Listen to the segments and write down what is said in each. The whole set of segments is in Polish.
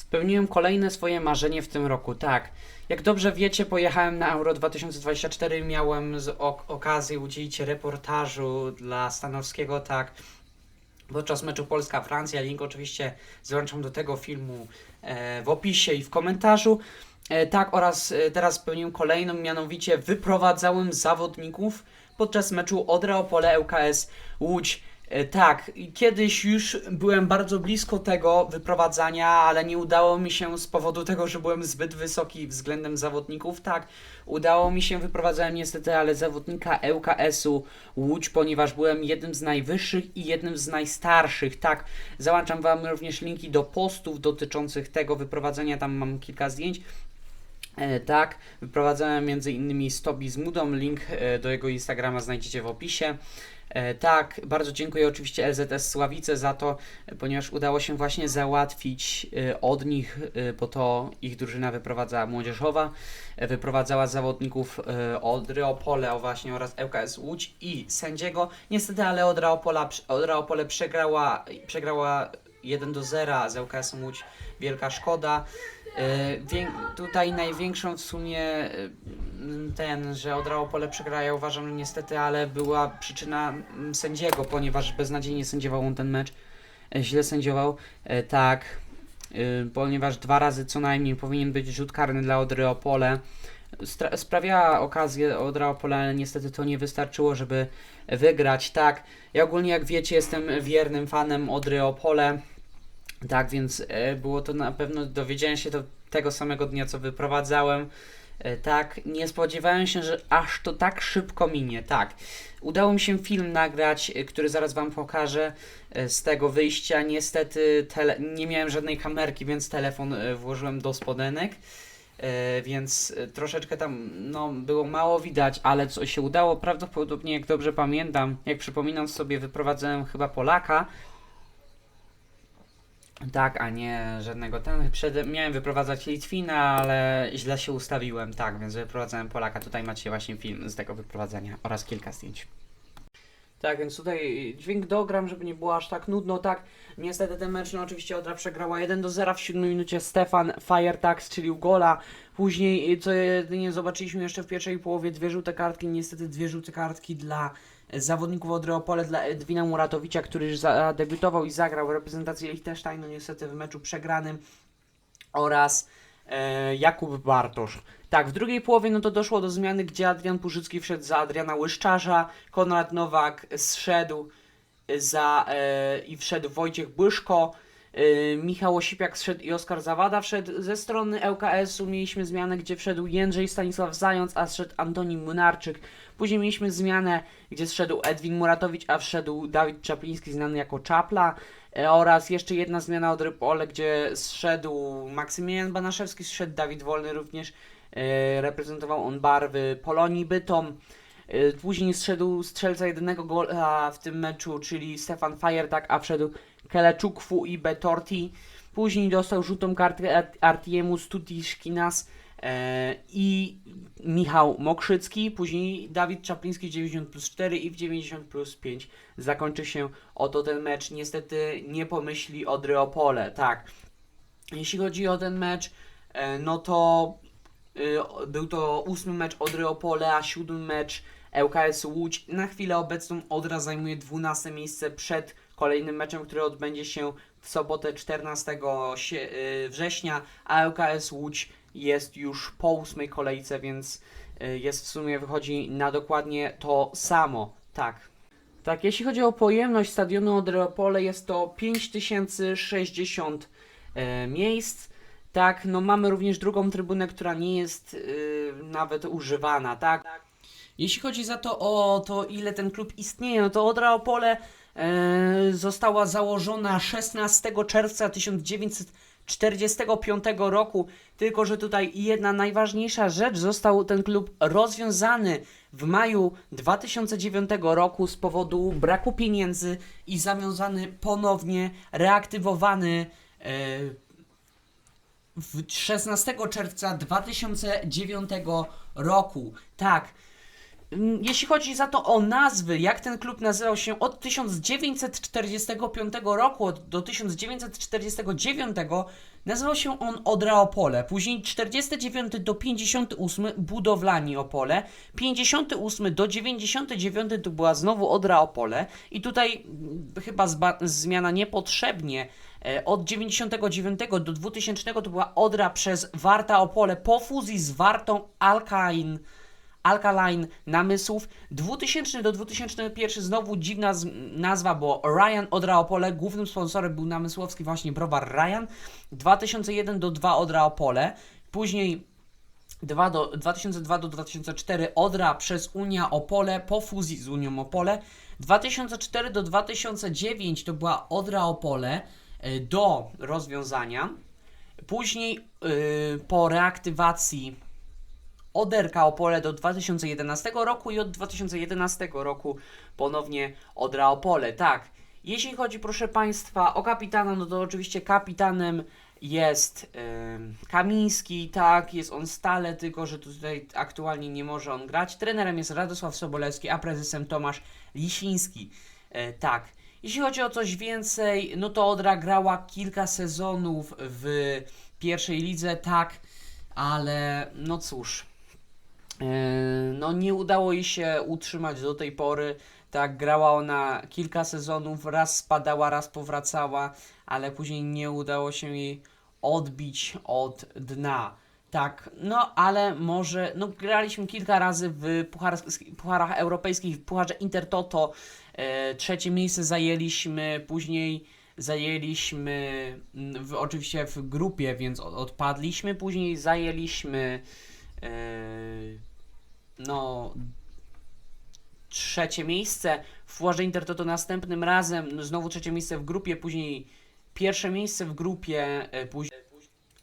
Spełniłem kolejne swoje marzenie w tym roku, tak. Jak dobrze wiecie, pojechałem na Euro 2024, miałem z ok- okazję udzielić reportażu dla Stanowskiego, tak. Podczas meczu Polska-Francja, link oczywiście załączam do tego filmu e, w opisie i w komentarzu. E, tak, oraz e, teraz spełniłem kolejną, mianowicie wyprowadzałem zawodników podczas meczu Odra Opole ŁKS Łódź. E, Tak, kiedyś już byłem bardzo blisko tego wyprowadzania, ale nie udało mi się z powodu tego, że byłem zbyt wysoki względem zawodników. Tak, udało mi się, wyprowadzałem niestety, ale zawodnika ŁKS-u Łódź, ponieważ byłem jednym z najwyższych i jednym z najstarszych. Tak, załączam Wam również linki do postów dotyczących tego wyprowadzenia, tam mam kilka zdjęć. E, tak, wyprowadzałem między innymi Stobi z Mudą, link e, do jego Instagrama znajdziecie w opisie. E, tak, bardzo dziękuję oczywiście LZS Sławice za to, ponieważ udało się właśnie załatwić e, od nich, e, bo to ich drużyna wyprowadzała młodzieżowa, wyprowadzała zawodników e, Odry Opole o właśnie oraz ŁKS Łódź i sędziego. Niestety, ale Odra, Opola, Odra Opole przegrała, przegrała 1 do 0 z ŁKS Łódź. Wielka szkoda. E, tutaj największą w sumie e, ten, że Odra Opole przegrała, ja uważam niestety, ale była przyczyna m, sędziego, ponieważ beznadziejnie sędziował on ten mecz. E, źle sędziował. Tak. Ponieważ dwa razy co najmniej powinien być rzut karny dla Odry Opole. Sprawiała okazję Odra Opole, ale niestety to nie wystarczyło, żeby wygrać. Tak. Ja ogólnie jak wiecie jestem wiernym fanem Odry Opole. Tak, więc e, było to na pewno, dowiedziałem się to tego samego dnia, co wyprowadzałem. E, tak, nie spodziewałem się, że aż to tak szybko minie. Tak, udało mi się film nagrać, e, który zaraz Wam pokażę z tego wyjścia. Niestety nie miałem żadnej kamerki, więc telefon włożyłem do spodenek. Więc troszeczkę tam no, było mało widać, ale co się udało, prawdopodobnie jak dobrze pamiętam, jak przypominam sobie, wyprowadzałem chyba Polaka, tak, a nie żadnego ten. Przed, miałem wyprowadzać Litwina, ale źle się ustawiłem, tak, więc wyprowadzałem Polaka. Tutaj macie właśnie film z tego wyprowadzenia oraz kilka zdjęć. Tak, więc tutaj dźwięk dogram, żeby nie było aż tak nudno, tak. Niestety ten mecz, no oczywiście Odra przegrała 1 do 0 w 7 minucie. Stefan Firetak strzelił gola. Później, co jedynie zobaczyliśmy jeszcze w pierwszej połowie, dwie żółte kartki. Niestety dwie żółte kartki dla zawodników Odry Opole, dla Edwina Muratowicza, który już zadebiutował i zagrał w reprezentacji Liechtensteinu, niestety w meczu przegranym. Oraz Jakub Bartosz. Tak, w drugiej połowie no to doszło do zmiany, gdzie Adrian Purzycki wszedł za Adriana Łyszczarza, Konrad Nowak zszedł za e, i wszedł Wojciech Błyszko, e, Michał Osipiak wszedł i Oskar Zawada wszedł. Ze strony ŁKS-u mieliśmy zmianę, gdzie wszedł Jędrzej Stanisław Zając, a wszedł Antoni Młynarczyk. Później mieliśmy zmianę, gdzie zszedł Edwin Muratowicz, a wszedł Dawid Czapliński, znany jako Czapla. E, oraz jeszcze jedna zmiana od Rypole, gdzie zszedł Maksymilian Banaszewski, zszedł Dawid Wolny również. E, reprezentował on barwy Polonii Bytom. E, Później zszedł strzelca jedynego gola w tym meczu, czyli Stefan Fajertak, a wszedł Keleczukwu i Betorti. Później dostał żółtą kartkę Art- Artiemu Stutiszkinas e, i Michał Mokrzycki. Później Dawid Czapliński w 90 plus 4 i w 90 plus 5 zakończy się oto ten mecz. Niestety nie pomyśli Odry Opole, tak. Jeśli chodzi o ten mecz, e, no to y, był to ósmy mecz Odry Opole, a siódmy mecz ŁKS Łódź. Na chwilę obecną Odra zajmuje 12 miejsce przed kolejnym meczem, który odbędzie się w sobotę 14 sie- y, września, a ŁKS Łódź jest już po ósmej kolejce, więc y, jest w sumie wychodzi na dokładnie to samo. Tak. Tak, jeśli chodzi o pojemność stadionu Odry Opole, jest to 5060 e, miejsc. Tak, no mamy również drugą trybunę, która nie jest y, nawet używana, tak? Jeśli chodzi za to o to, ile ten klub istnieje, no to Odra Opole e, została założona 16 czerwca 1945 roku, tylko że tutaj jedna najważniejsza rzecz, został ten klub rozwiązany w maju 2009 roku z powodu braku pieniędzy i zawiązany ponownie, reaktywowany e, w 16 czerwca 2009 roku. Tak. Jeśli chodzi za to o nazwy, jak ten klub nazywał się od 1945 roku do 1949, nazywał się on Odra Opole. Później 49 do 58 Budowlani Opole. 58 do 99 to była znowu Odra Opole. I tutaj chyba zmiana niepotrzebnie. E, Od 99 do 2000 to była Odra przez Warta Opole po fuzji z Wartą Alkain. Alkaline Namysłów. 2000 do 2001 znowu dziwna nazwa, bo Ryan Odra Opole. Głównym sponsorem był namysłowski właśnie browar Ryan. 2001 do 2 Odra Opole. Później 2 do, 2002 do 2004 Odra przez Unia Opole po fuzji z Unią Opole. 2004 do 2009 to była Odra Opole y, do rozwiązania. Później y, po reaktywacji Oderka Opole do 2011 roku i od 2011 roku ponownie Odra Opole. Tak, jeśli chodzi proszę Państwa o kapitana, no to oczywiście kapitanem jest ym, Kamiński, tak, jest on stale, tylko że tutaj aktualnie nie może on grać. Trenerem jest Radosław Sobolewski, a prezesem Tomasz Lisiński. E, tak. Jeśli chodzi o coś więcej, no to Odra grała kilka sezonów w pierwszej lidze, tak, ale no cóż, no nie udało jej się utrzymać do tej pory. Tak, grała ona kilka sezonów, raz spadała, raz powracała, ale później nie udało się jej odbić od dna. Tak, no ale może, no graliśmy kilka razy w puchar, pucharach europejskich, w pucharze Intertoto, e, trzecie miejsce zajęliśmy, później zajęliśmy, mm, w, oczywiście w grupie, więc od- odpadliśmy, później zajęliśmy, e, no, trzecie miejsce w pucharze Intertoto następnym razem, no, znowu trzecie miejsce w grupie, później pierwsze miejsce w grupie, e, później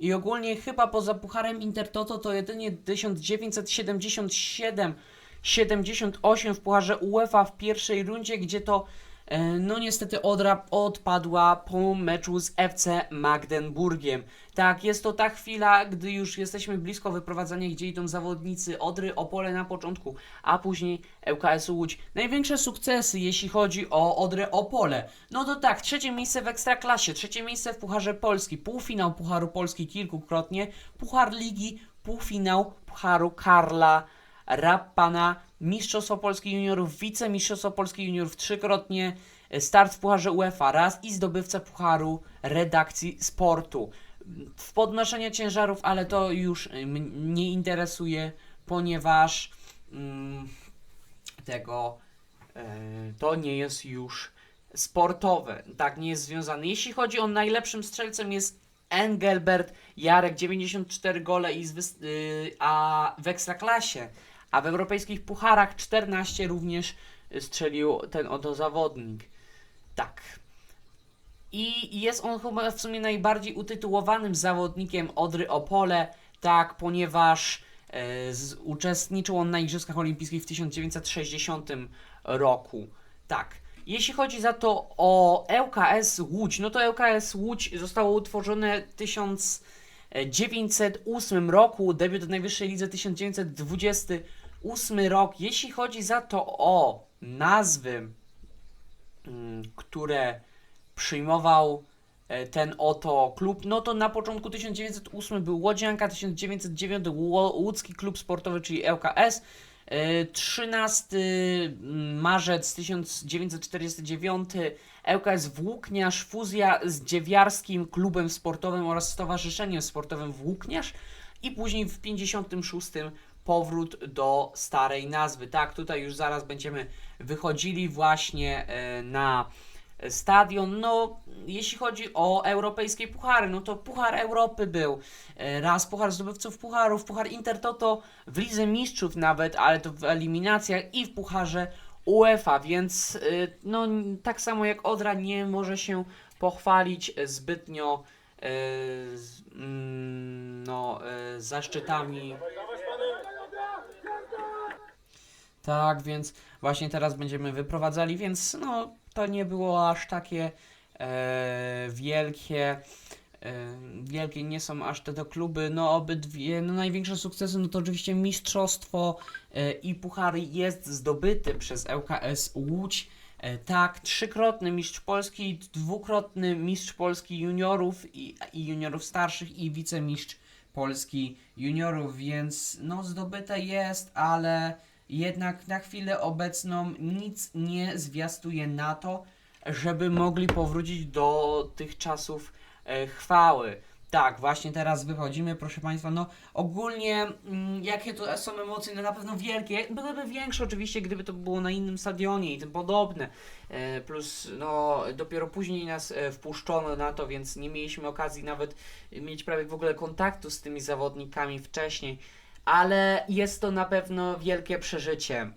i ogólnie chyba poza Pucharem Intertoto to jedynie 1977 78 w Pucharze UEFA w pierwszej rundzie, gdzie to no niestety Odra odpadła po meczu z FC Magdeburgiem. Tak, jest to ta chwila, gdy już jesteśmy blisko wyprowadzenia, gdzie idą zawodnicy Odry, Opole na początku, a później ŁKS Łódź. Największe sukcesy, jeśli chodzi o Odrę Opole. No to tak, trzecie miejsce w Ekstraklasie, trzecie miejsce w Pucharze Polski, półfinał Pucharu Polski kilkukrotnie, Puchar Ligi, półfinał Pucharu Karla Rappana, Mistrzostwo Polski Juniorów, Wicemistrzostwo Polski Juniorów trzykrotnie, start w Pucharze UEFA raz i zdobywca Pucharu Redakcji Sportu. W podnoszenie ciężarów, ale to już y, m- nie interesuje, ponieważ mm, tego e, to nie jest już sportowe, tak nie jest związane. Jeśli chodzi o najlepszym strzelcem jest Engelbert Jarek 94 gole i z wys- y, a w ekstraklasie, a w europejskich pucharach 14 również strzelił ten oto zawodnik. Tak. I jest on chyba w sumie najbardziej utytułowanym zawodnikiem Odry Opole, tak, ponieważ e, z, uczestniczył on na Igrzyskach Olimpijskich w 1960 roku. Tak. Jeśli chodzi za to o ŁKS Łódź, no to ŁKS Łódź zostało utworzone w 1908 roku, debiut w najwyższej lidze 1928 rok. Jeśli chodzi za to o nazwy, mm, które przyjmował e, ten oto klub, no to na początku 1908 był Łodzianka, 1909 Ło- Łódzki Klub Sportowy, czyli ŁKS, e, 13 marzec 1949 ŁKS Włókniarz, fuzja z Dziewiarskim Klubem Sportowym oraz Stowarzyszeniem Sportowym Włókniarz i później w 56 powrót do starej nazwy. Tak, tutaj już zaraz będziemy wychodzili właśnie e, na stadion. No, jeśli chodzi o europejskie puchary, no to Puchar Europy był. E, Raz Puchar Zdobywców Pucharów, Puchar Intertoto w Lidze Mistrzów nawet, ale to w eliminacjach i w Pucharze UEFA, więc y, no tak samo jak Odra nie może się pochwalić zbytnio mm, no, zaszczytami. Tak, więc właśnie teraz będziemy wyprowadzali, więc no to nie było aż takie e, wielkie e, wielkie nie są aż te do kluby, no obydwie, no największe sukcesy, no to oczywiście mistrzostwo e, i puchary jest zdobyty przez ŁKS Łódź. E, Tak, trzykrotny mistrz Polski, dwukrotny mistrz Polski juniorów i, i juniorów starszych i wicemistrz Polski juniorów, więc no zdobyte jest, ale jednak na chwilę obecną nic nie zwiastuje na to, żeby mogli powrócić do tych czasów e, chwały. Tak, właśnie teraz wychodzimy, proszę Państwa. No ogólnie, mm, jakie to są emocje, no na pewno wielkie. Byłyby większe oczywiście, gdyby to było na innym stadionie i tym podobne. E, plus, no dopiero później nas e, wpuszczono na to, więc nie mieliśmy okazji nawet mieć prawie w ogóle kontaktu z tymi zawodnikami wcześniej. Ale jest to na pewno wielkie przeżycie.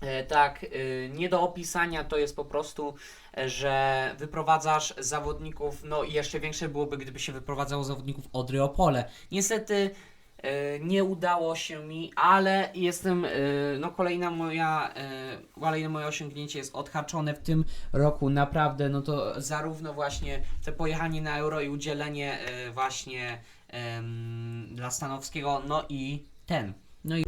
E, tak, y, nie do opisania to jest po prostu, e, że wyprowadzasz zawodników, no i jeszcze większe byłoby, gdyby się wyprowadzało zawodników Odry Opole. Niestety e, nie udało się mi, ale jestem, e, no kolejna moja, e, kolejne moje osiągnięcie jest odhaczone w tym roku, naprawdę, no to zarówno właśnie te pojechanie na Euro i udzielenie e, właśnie em, dla Stanowskiego, no i ten. No i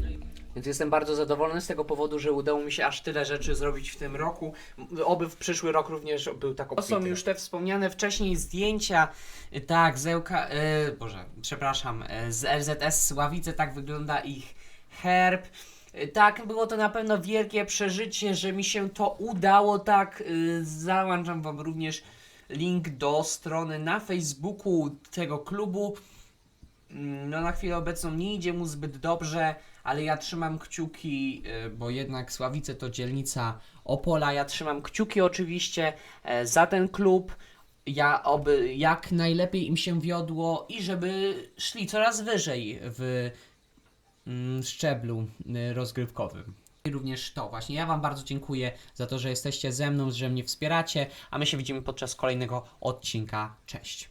więc jestem bardzo zadowolony z tego powodu, że udało mi się aż tyle rzeczy zrobić w tym roku. Oby w przyszły rok również był tak To są już te wspomniane wcześniej zdjęcia, tak, z LK, y, Boże, przepraszam, y, z LZS Sławice, tak wygląda ich herb. Y, Tak, było to na pewno wielkie przeżycie, że mi się to udało, tak, y, załączam Wam również link do strony na Facebooku tego klubu. No na chwilę obecną nie idzie mu zbyt dobrze, ale ja trzymam kciuki, y, bo jednak Sławice to dzielnica Opola. Ja trzymam kciuki oczywiście e, za ten klub. Ja oby jak najlepiej im się wiodło i żeby szli coraz wyżej w mm, szczeblu y, rozgrywkowym. I również to właśnie. Ja Wam bardzo dziękuję za to, że jesteście ze mną, że mnie wspieracie, a my się widzimy podczas kolejnego odcinka. Cześć.